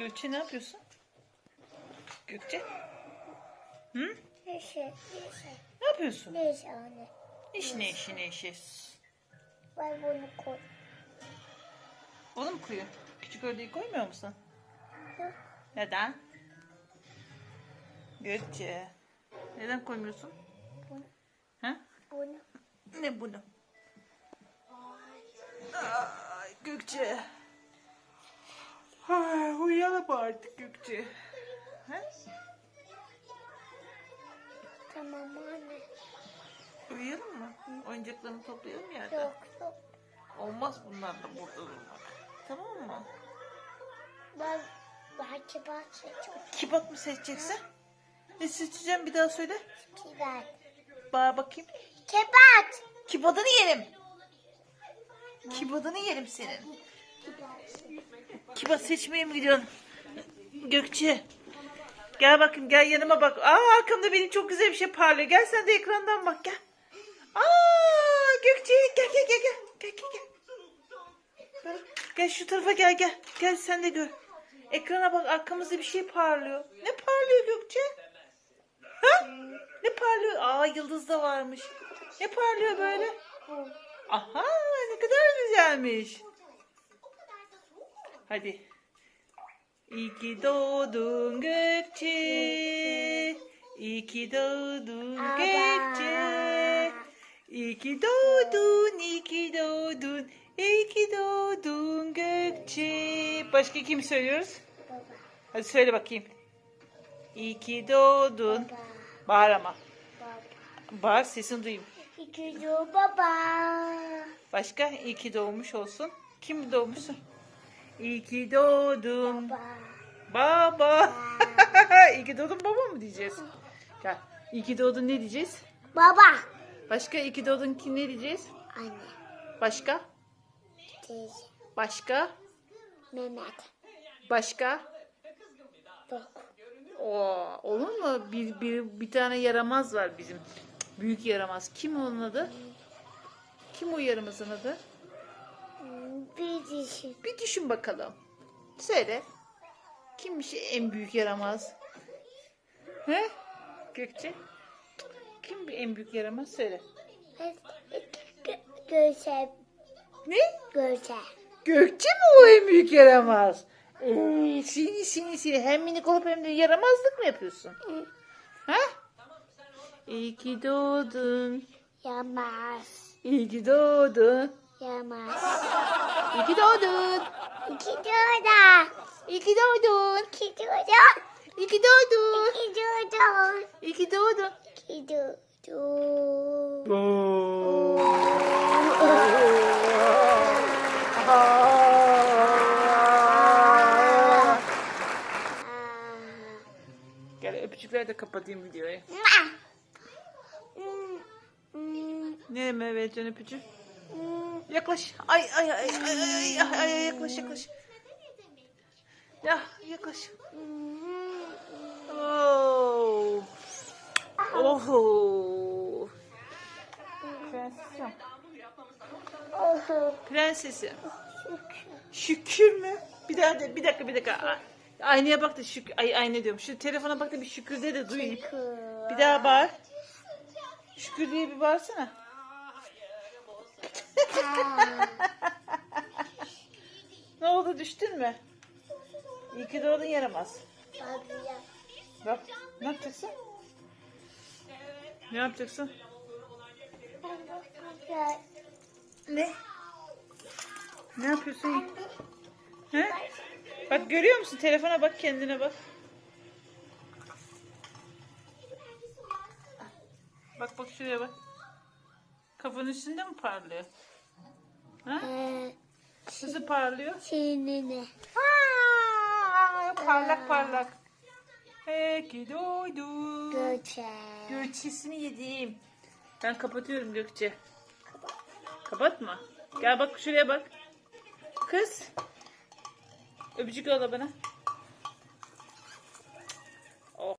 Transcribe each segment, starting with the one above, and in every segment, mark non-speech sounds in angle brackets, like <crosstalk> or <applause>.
Gökçe ne yapıyorsun? Gökçe? Hı? Neyse, neyse. Ne yapıyorsun? Neyse anne. İş ne işi ne işi? Ben bunu koy. Onu mu koyuyor? Küçük ördeği koymuyor musun? Yok. Neden? Gökçe. Neden koymuyorsun? Bunu. Ha? Bunu. Ne bunu? Ay Gökçe. Ay, uyuyalım artık Gökçe. Ha? Tamam anne. Uyuyalım mı? Oyuncaklarını toplayalım yerden. Yok yok. Olmaz bunlarla burada durmak. Tamam mı? Ben belki bahsedeceğim. Kibat mı seçeceksin? Ne seçeceğim bir daha söyle. Kibat. Bağır bakayım. Kibat. Kibadını yerim. Kibadını yerim senin. Kibat seçmeye mi gidiyorsun? Gökçe. Gel bakayım gel yanıma bak. Aa arkamda benim çok güzel bir şey parlıyor. Gel sen de ekrandan bak gel. Aa Gökçe gel gel gel gel. Gel gel gel. Gel, Gel şu tarafa gel gel. Gel sen de gör. Ekrana bak arkamızda bir şey parlıyor. Ne parlıyor Gökçe? Ha? Ne parlıyor? Aa yıldız da varmış. Ne parlıyor böyle? Aha ne kadar güzelmiş. Hadi. İyi ki doğdun Gökçe. İyi ki doğdun. Gökçe. İyi ki doğdun, iyi ki doğdun. İyi ki doğdun Gökçe. Başka kim söylüyoruz? Baba. Hadi söyle bakayım. İyi ki doğdun. Baba. Bağır ama. Baba. Bağır sesini duyayım. İki baba. Başka iyi ki doğmuş olsun. Kim doğmuşsun? İyi ki doğdun. Baba. Baba. <laughs> iyi ki doğdun baba mı diyeceğiz? Gel. İyi ki doğdun ne diyeceğiz? Baba. Başka iyi ki doğdun kim ne diyeceğiz? Anne. Başka? Teyze. Başka? Mehmet. Başka? Yok. Oo, olur mu? Bir, bir, bir tane yaramaz var bizim. Büyük yaramaz. Kim onun adı? Kim o yaramazın adı? Bir dişi. Bir düşün bakalım. Söyle. Kimmiş en büyük yaramaz? He? Gökçe? Kim bir en büyük yaramaz? Söyle. Görsel. Ne? Görsel. Gökçe mi o en büyük yaramaz? Ee, seni seni seni hem minik olup hem de yaramazlık mı yapıyorsun? Ha? İyi ki doğdun. Yamaz. İyi ki doğdun. Yamaz. İyi ki doğdun. İki doğda. İyi ki doğdun. İki doğda. İyi ki doğdun. İki doğda. İyi ki doğdun. İki doğda. Gel öpücükler de kapatayım videoyu. Nereye vereceksin öpücüğü? Yaklaş. Ay ay ay ay ay ay, ay yaklaş yaklaş. Ya yaklaş. Oh. Oh. Prensesim. Prensesim. Şükür mü? Bir daha de, bir dakika bir dakika. Ay- Aynaya bak da şükür. Ay ayna diyorum. Şu telefona bak da bir şükür de de duyayım. Bir daha bağır. Şükür diye bir bağırsana. Ne oldu düştün mü? İyi ki doğdun yaramaz. Bak ne yapacaksın? Ne yapacaksın? Ne? Ne yapıyorsun? He? Bak görüyor musun? Telefona bak kendine bak. Bak bak şuraya bak. Kafanın üstünde mi parlıyor? Ha? Nasıl parlıyor? Seninle. Aa, parlak parlak. Peki doydum. Göçer. Gökçesini yedim. Ben kapatıyorum Gökçe. Kapatma. Gel bak şuraya bak. Kız. Öpücük yolla bana. Oh.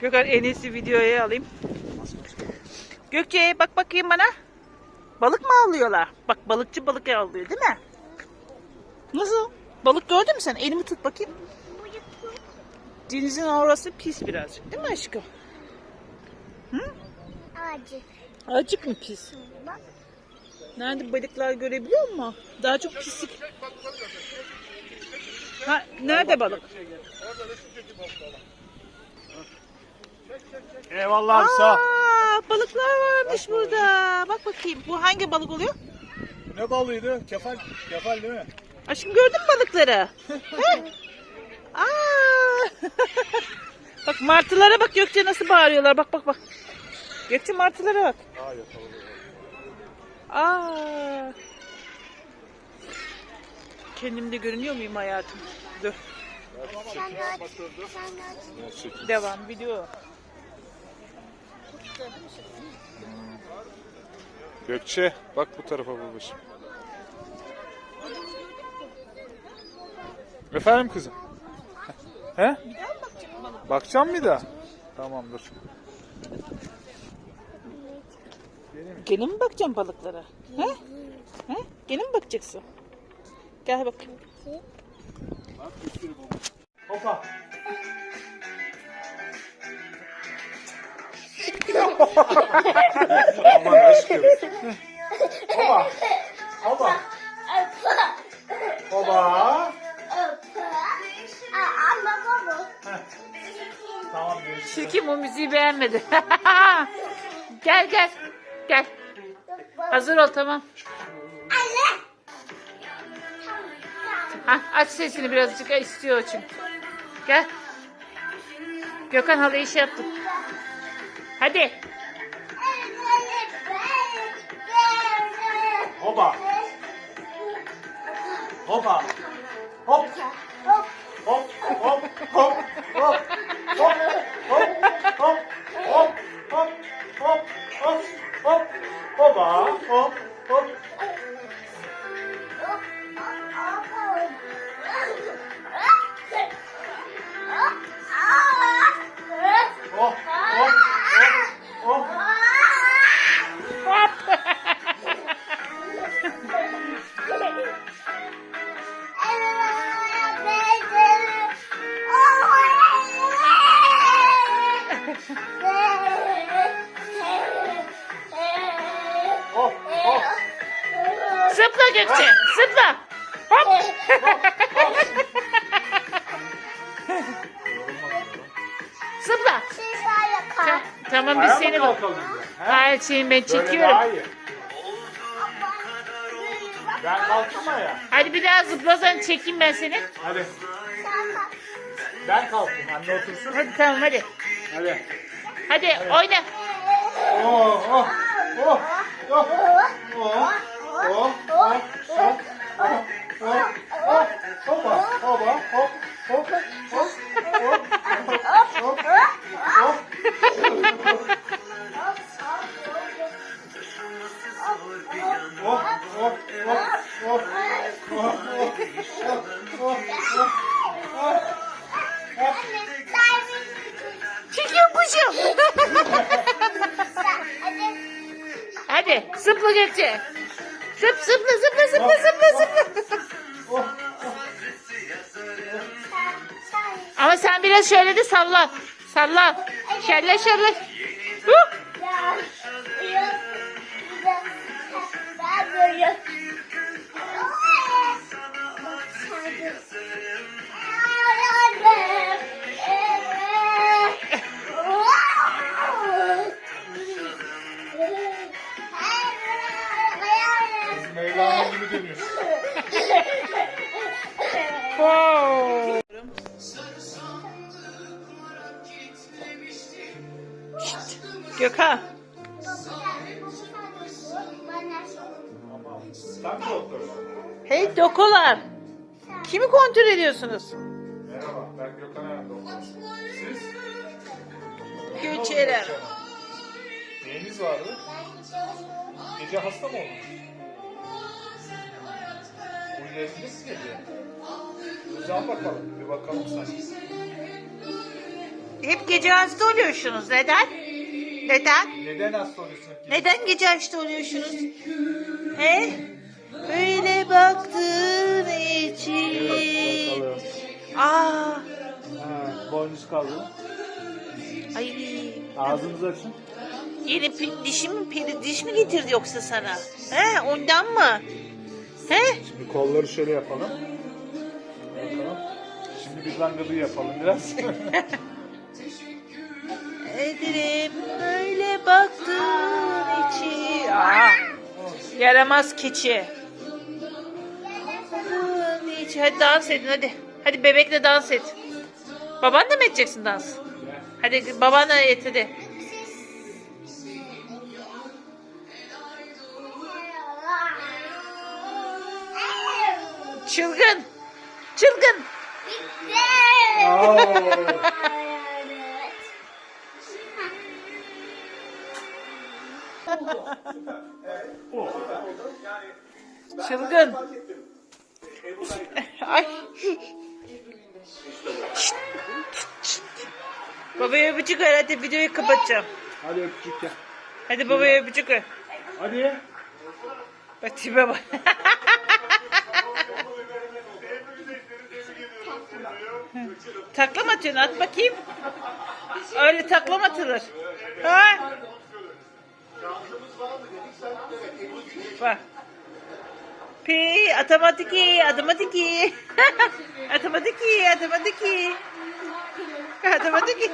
Gökhan en iyisi videoya alayım. Gökçe bak bakayım bana. Balık mı alıyorlar? Bak balıkçı balık avlıyor değil mi? Nasıl? Balık gördün mü sen? Elimi tut bakayım. Denizin orası pis birazcık değil mi aşkım? Acı. Azıcık mı pis? Bak. Nerede balıklar görebiliyor musun? Daha çok pislik. Ha, nerede balık? Eyvallah abi sağ ol. Aa, balıklar varmış burada. Bak bakayım. Bu hangi balık oluyor? Ne balıydı? Kefal, kefal değil mi? Aşkım gördün mü balıkları? <laughs> He? Aa! <laughs> bak martılara bak Gökçe nasıl bağırıyorlar. Bak bak bak. Gökçe martılara bak. Aa. Kendimde görünüyor muyum hayatım? Dur. Sen de aç. Sen de aç. Devam video. Gökçe bak bu tarafa babacığım. Efendim kızım? He? Bakacağım bir daha. Tamam dur. Gene mi bakacağım balıklara? He? He? Gene mi bakacaksın? Gel bakayım. Hopa. Aman aşkım. Hopa. Hopa. Aa, Ama baba. Tamam görüşürüz. Çirkin o müziği beğenmedi. <laughs> gel gel. Gel. Hazır ol tamam. Anne. Ha, aç sesini birazcık istiyor çünkü. Gel. Gökhan halı işi yaptı. Hadi. Hopa. Hop. Hop. Hop. Hop. Hop. Hop. Şeyim ben Böyle çekiyorum. daha iyi. Ben kalktım ya. Hadi bir daha zıplasan çekeyim ben seni. Hadi. Ben kalktım. Anne otursun. Hadi tamam hadi. Hadi. Hadi oyna. Oh, oh, oh, oh, oh, oh, oh, oh, oh, oh, oh, hoppa, hoppa, hop, hop, hop, hop, hop, hop. Oh, Çekiyor kuşum. Hadi zıpla Gökçe. Zıp zıpla zıpla zıpla zıpla zıpla. Ama sen biraz şöyle de salla. Salla. Şelle şelle. Gökhan. Hey dokolar. Kimi kontrol ediyorsunuz? Merhaba, ben Gökhan doktor. Siz? Göçerem. Neyiniz vardı? Gece hasta mı oldunuz? Yerinde mi gece? Uzan bakalım, bir bakalım sen. Hep gece hasta oluyorsunuz. Neden? Neden? Neden hasta oluyorsunuz? Neden gece hasta oluyorsunuz? He? Öyle baktığın için. Aa. Ha, boynuz kaldı. Ay. Ağzınızı açın. Yeni dişi mi, peri, diş mi getirdi yoksa sana? He, ondan mı? He? Şimdi kolları şöyle yapalım. Bakalım. Şimdi bir zangılı yapalım biraz. <laughs> Ederim böyle baktığın için. Aa, yaramaz keçi. Baktığın. Hadi dans edin hadi. Hadi bebekle dans et. Baban da mı edeceksin dans? Hadi babanla et hadi. Çılgın. Çılgın. Çılgın. Ay. Babaya öpücük ver hadi videoyu kapatacağım. Hadi öpücük gel. Hadi babaya öpücük ver. Hadi. Bak tipe bak. takla mı atıyorsun? At bakayım. Öyle takla mı atılır? Ha? Bak. Pi, atamatiki, atamatiki. <laughs> atamatiki, atamatiki. Atamatiki.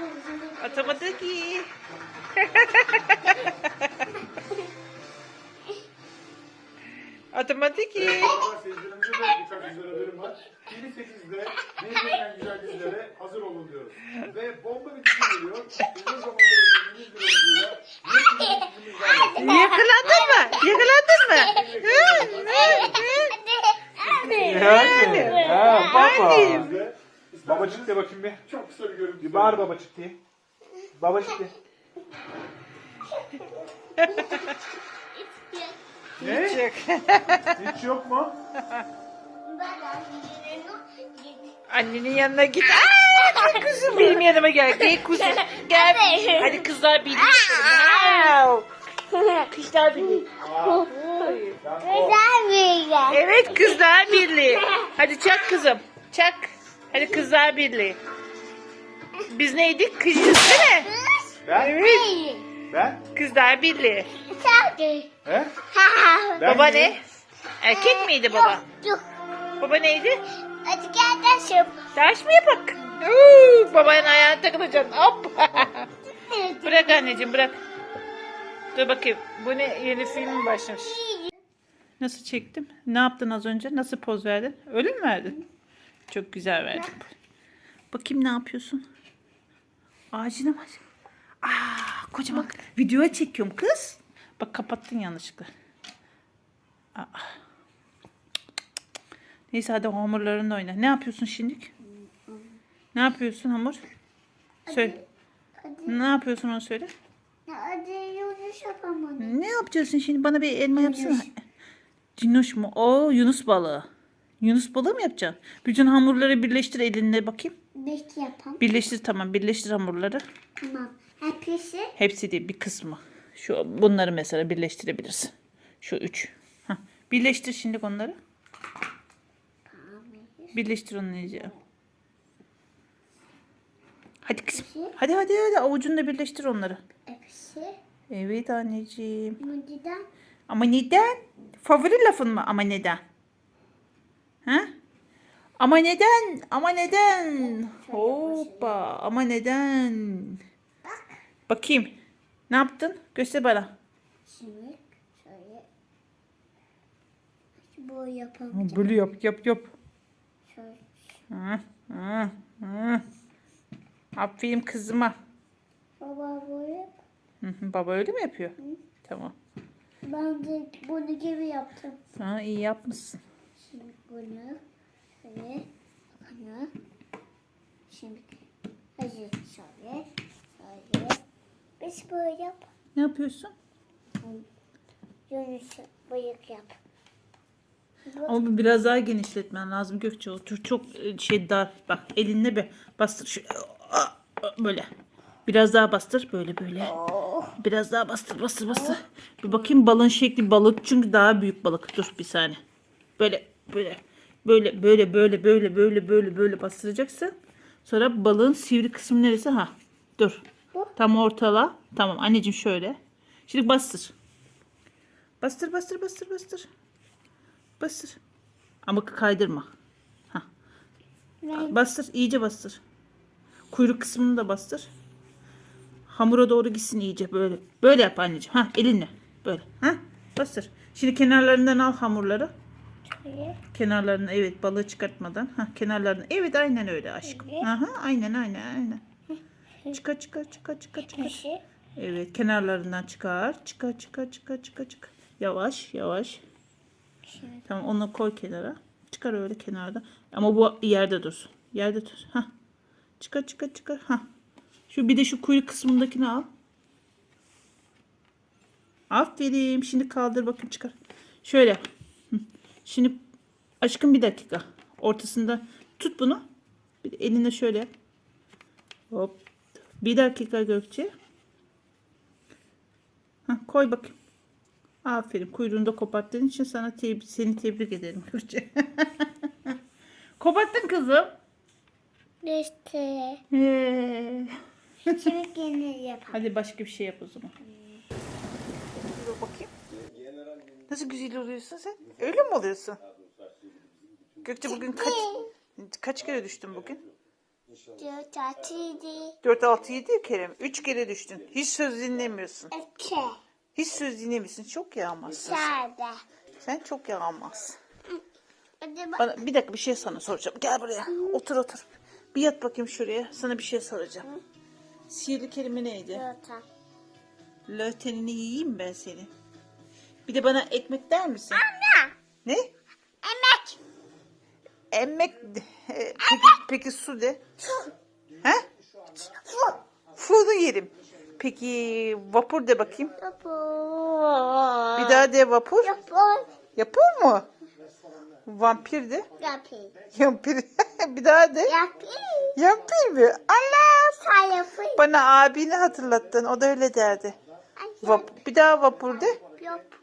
<laughs> Atamatiki. <laughs> Atamatiki. Seyircilerimize de birkaç güzel haberim var. TV 8'de birbirinden güzel dizilere hazır olun diyoruz. Ve bomba bir dizi geliyor. Uzun zamandır özlediğimiz bir oyuncuyla yepyeni bir dizimiz var. Yakalandın mı? Yakalandın mı? Hı, hı, hı. Yani. Ha, baba. Ve Babacık de bakayım bir. çok kısa bir görüntü. Bir bağır babacık diye. Babacık de. Ne? Çık. Hiç yok mu? Annenin yanına git. Aa, kızım benim yanıma gel. Gel kuzum. Gel. Hadi kızlar birliği. Au. Kızlar birliği. Evet kızlar birliği. Hadi çak kızım. Çak. Hadi kızlar birliği. Biz neydik? Kızız değil mi? Ben? Evet. Ben? Kızlar birliği. He? Ben <laughs> Baba ne? Erkek miydi baba? Baba neydi? Hadi gel taşım. Taş mı yapak? Uuu, babanın ayağına takılacaksın. Hop. bırak anneciğim bırak. Dur bakayım. Bu ne? Yeni film mi başlamış? Nasıl çektim? Ne yaptın az önce? Nasıl poz verdin? Öyle mi verdin? Çok güzel verdin. Bakayım ne yapıyorsun? Ağacına bak. Aa, kocaman. Videoya çekiyorum kız. Bak kapattın yanlışlıkla. Aa. Neyse hadi hamurlarınla oyna. Ne yapıyorsun şimdi? Ne yapıyorsun hamur? Söyle. Ne yapıyorsun onu söyle. Yürüyüş yapamadım. Ne yapacaksın şimdi? Bana bir elma yapsana. Cinoş mu? O Yunus balığı. Yunus balığı mı yapacaksın? Bütün hamurları birleştir elinle bakayım. Belki yapam. Birleştir tamam. Birleştir hamurları. Tamam. Hepsi Hepsi değil bir kısmı. Şu bunları mesela birleştirebilirsin. Şu üç. Hah. Birleştir şimdi onları. Birleştir onu iyice. Hadi kızım. Hadi hadi hadi avucunla birleştir onları. hepsi. Evet anneciğim. Neden? Ama neden? Favori lafın mı? Ama neden? Ha? Ama neden? Ama neden? Hoppa. Ama neden? Bakayım. Ne yaptın? Göster bana. Şimdi şöyle. Bu yapalım. Böyle yap yap yap. Şöyle. Hı, hı, hı. Aferin kızıma. Baba yap. Hı hı, Baba öyle mi yapıyor? Tamam. Ben de bunu gibi yaptım. Ha, iyi yapmışsın. Şimdi bunu şöyle. Bunu. Şimdi hadi şöyle. Şöyle. Biz böyle yap. Ne yapıyorsun? Yunus bıyık yap. Ama biraz daha genişletmen lazım Gökçe. O tür çok e, şey dar. Bak elinle bir bastır. Şu, böyle. Biraz daha bastır. Böyle böyle. Biraz daha bastır bastır bastır. Bir bakayım balın şekli balık çünkü daha büyük balık. Dur bir saniye. Böyle böyle. Böyle böyle böyle böyle böyle böyle böyle bastıracaksın. Sonra balığın sivri kısmı neresi? Ha. Dur. Bu. Tam ortala. Tamam anneciğim şöyle. Şimdi bastır. Bastır bastır bastır bastır. Bastır. Ama kaydırma. Ha. Ben Bastır. iyice bastır. Kuyruk kısmını da bastır. Hamura doğru gitsin iyice böyle. Böyle yap anneciğim. Ha elinle. Böyle. Ha. Bastır. Şimdi kenarlarından al hamurları. şöyle. Kenarlarını evet balığı çıkartmadan. Ha kenarlarını. Evet aynen öyle aşkım. Evet. Aha aynen aynen aynen. Çıkar çıkar çıkar çıkar çıkar. Evet kenarlarından çıkar. Çıkar çıkar çıkar çıkar çıkar. Yavaş yavaş. Şöyle. Tamam onu koy kenara. Çıkar öyle kenarda. Ama bu yerde dursun. Yerde dur. Ha. Çıkar çıkar çıkar. Ha. Şu bir de şu kuyruk kısmındakini al. Aferin. Şimdi kaldır bakın çıkar. Şöyle. Şimdi aşkım bir dakika. Ortasında tut bunu. Bir de eline şöyle. Hop. Bir dakika Gökçe. Ha, koy bakayım. Aferin. Kuyruğunu da koparttığın için sana teb- seni tebrik ederim Gökçe. <laughs> Koparttın kızım. İşte. Ee, Şimdi yine yapalım. Hadi başka bir şey yap o zaman. Dur bakayım. Nasıl güzel oluyorsun sen? Öyle mi oluyorsun? Gökçe bugün kaç kaç kere düştün bugün? Diyor tatlıydı. 4 6 7 kere mi? 3 kere düştün. Hiç söz dinlemiyorsun. İki. Hiç söz dinlemiyorsun. Çok yağmazsın. Sade. Sen çok yağmazsın. Hadi bak. Bana bir dakika bir şey sana soracağım. Gel buraya. Otur otur. Bir yat bakayım şuraya. Sana bir şey soracağım. Sihirli kelime neydi? Yota. Lötenini yiyeyim ben seni. Bir de bana ekmek der misin? Anne. Ne? Emek. Emmek. e, Peki, peki su de. He? Fu'nu yerim. Peki vapur de bakayım. Yapı. Bir daha de vapur. Yapı. Yapıyor mu? Vampir de. Yapı. Vampir. <laughs> bir daha de. Yapı. Vampir mi? Allah. Sen yapı. Bana abini hatırlattın. O da öyle derdi. Vap bir daha vapur de. Yapı.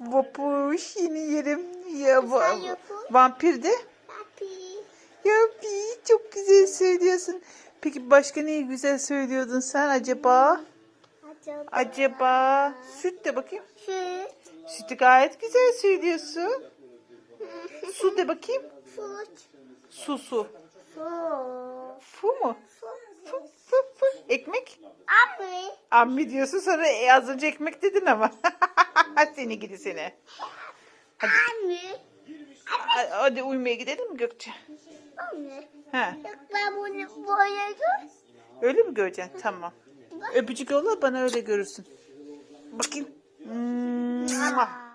Vapur yeni yerim. Ya, va- vampir de. Ya bir çok güzel söylüyorsun. Peki başka neyi güzel söylüyordun sen acaba? Acaba. Acaba süt de bakayım. Süt. Sütü gayet güzel söylüyorsun. Su de bakayım. Süt. Su su. Su. Fu mu? Ekmek? Abi. Ammi diyorsun sonra e, az önce ekmek dedin ama. <laughs> seni gidi seni. Hadi, hadi uyumaya gidelim mi Gökçe? Anne. He. Yok ben bunu boyadım. Öyle mi göreceksin? Tamam. Öpücük yolla bana öyle görürsün. Bakayım. Mua.